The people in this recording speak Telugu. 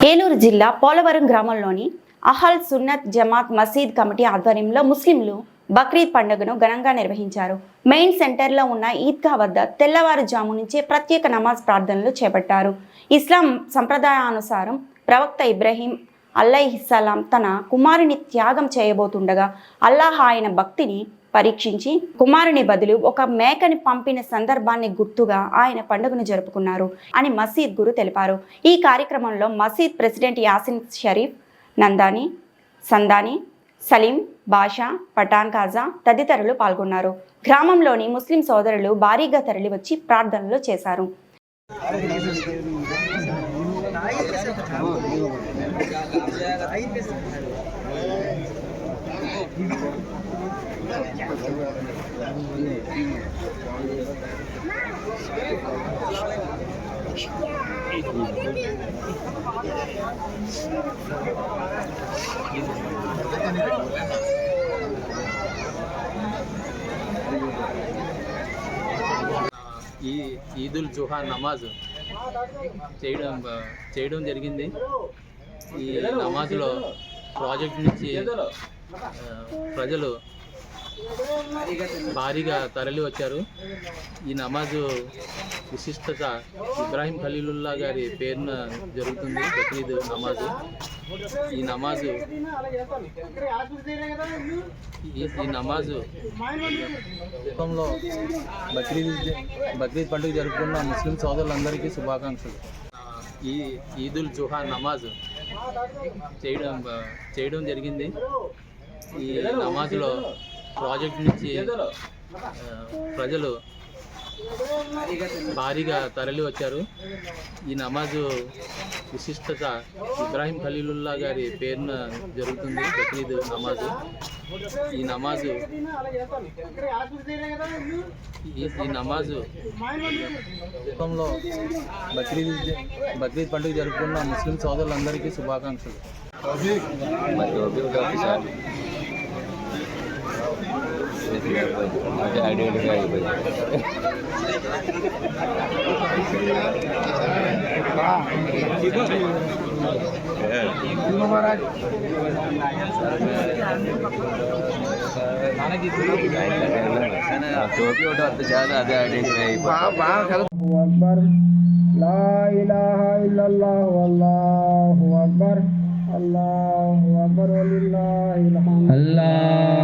ఏలూరు జిల్లా పోలవరం గ్రామంలోని అహల్ సున్నత్ జమాత్ మసీద్ కమిటీ ఆధ్వర్యంలో ముస్లింలు బక్రీద్ పండుగను ఘనంగా నిర్వహించారు. మెయిన్ సెంటర్లో ఉన్న ఈద్గా వద్ద తెల్లవారుజాము నుంచే ప్రత్యేక నమాజ్ ప్రార్థనలు చేపట్టారు. ఇస్లాం సంప్రదాయానుసారం ప్రవక్త ఇబ్రహీం అల్లహిస్సలాం తన కుమారుని త్యాగం చేయబోతుండగా అల్లాహ్ ఆయన భక్తిని పరీక్షించి కుమారుని బదులు ఒక మేకని పంపిన సందర్భాన్ని గుర్తుగా ఆయన పండుగను జరుపుకున్నారు అని మసీద్ గురు తెలిపారు. ఈ కార్యక్రమంలో మసీద్ ప్రెసిడెంట్ యాసిన్ షరీఫ్ నందాని సందాని సలీం బాషా పఠాన్ కాజా తదితరులు పాల్గొన్నారు. గ్రామంలోని ముస్లిం సోదరులు భారీగా తరలి వచ్చి ప్రార్థనలు చేశారు. ఈ ఈదుల్ జుహా నమాజ్ చేయడం చేయడం జరిగింది. ఈ నమాజ్లో ప్రాజెక్ట్ నుంచి ప్రజలు భారీగా తరలి వచ్చారు. ఈ నమాజు విశిష్టత ఇబ్రాహీం ఖలీలుల్లా గారి పేరున జరుగుతుంది బక్రీద్ నమాజు. ఈ నమాజు ఈ ఈ నమాజు కుటుంబంలో బక్రీద్ బక్రీద్ పండుగ జరుపుకున్న ముస్లిం సోదరులందరికీ శుభాకాంక్షలు. ఈ ఈదుల్ జుహా నమాజ్ చేయడం చేయడం జరిగింది. ఈ నమాజ్లో ప్రాజెక్ట్ నుంచి ప్రజలు భారీగా తరలి వచ్చారు. ఈ నమాజు విశిష్టత ఇబ్రాహీం ఖలీలుల్లా గారి పేరున జరుగుతుంది బక్రీద్ నమాజు. ఈ నమాజు ఈ ఈ నమాజు బక్రీద్ బక్రీద్ పండుగ జరుపుకున్న ముస్లిం సోదరులందరికీ శుభాకాంక్షలు. அடி அடிக்க ஆகிப்போய் டோக்கியோட வந்துச்சாலும் அது அடிக்கிறாய் அல்லாஹ்